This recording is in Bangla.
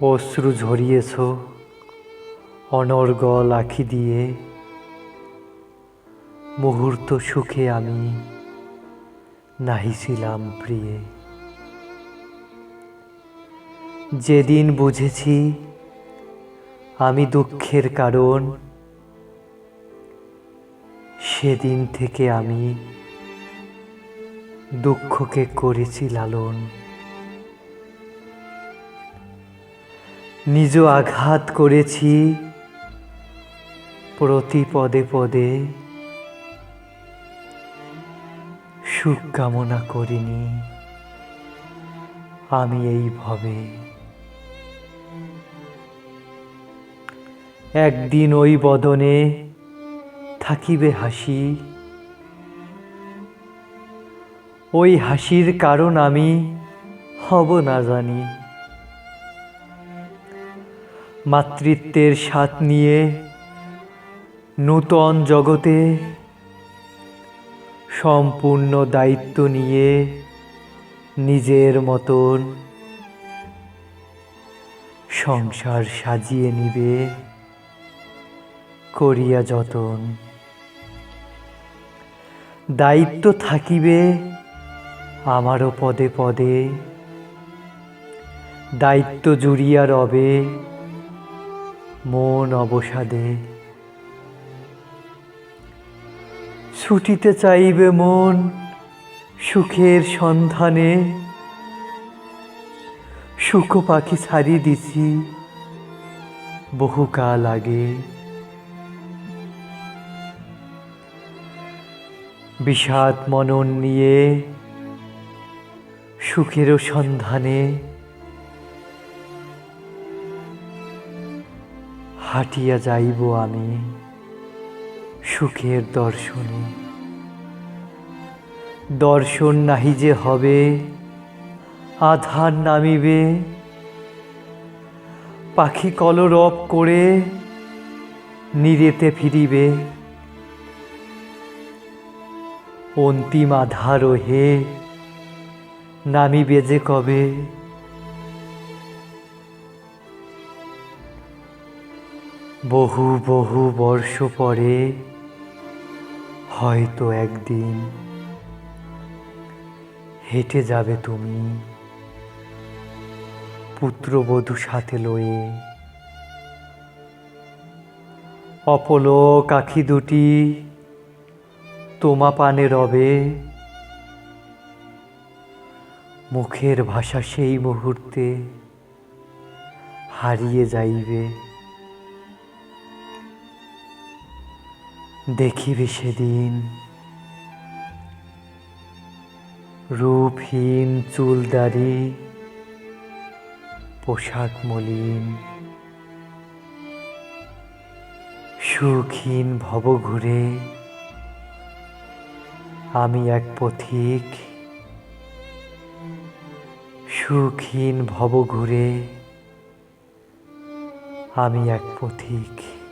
অশ্রু ঝরিয়েছ, অনর্গল আখি দিয়ে। মুহূর্ত সুখে আমি নাহিছিলাম প্রিয়ে। যেদিন বুঝেছি আমি দুঃখের কারণ, সেদিন থেকে আমি দুঃখকে করেছি লালন। নিজ আঘাত করেছি। প্রতি পদে পদে সুখ কামনা করিনি। আমি এই ভবে একদিন ওই বদনে থাকিবে হাসি। ওই হাসির কারণ আমি হব না জানি। মাতৃত্বের স্বাদ নিয়ে নূতন জগতে সম্পূর্ণ দায়িত্ব নিয়ে নিজের মতন সংসার সাজিয়ে নিবে, করিয়া যতন। দায়িত্ব থাকিবে আমারও পদে পদে, দায়িত্ব জুড়িয়া রবে মন অবসাদে। ছুটিতে চাইবে মন সুখের সন্ধানে। সুখ পাখি ছাড়ি দিছি বহুকাল আগে। বিষাদ মনন নিয়ে সুখেরও সন্ধানে। হাঁটিয়া যাইব আমি সুখের দর্শনে। দর্শন নাহি যে হবে, আধার নামিবে। পাখি কলরব করে নিরেতে ফিরিবে। অন্তিম আধার হে, নামিবে যে কবে? বহু বহু বর্ষ পরে, হয়তো একদিন হেঁটে যাবে তুমি পুত্রবধূ সাথে লয়ে। অপলক আখি দুটি তোমা পানে রবে। মুখের ভাষা সেই মুহূর্তে হারিয়ে যাইবে। দেখিবে সেদিন। রূপহীন চুলদারি, পোশাক মলিন। সুখহীন ভব ঘুরে আমি এক পথিক। সুখহীন ভব ঘুরে আমি এক পথিক।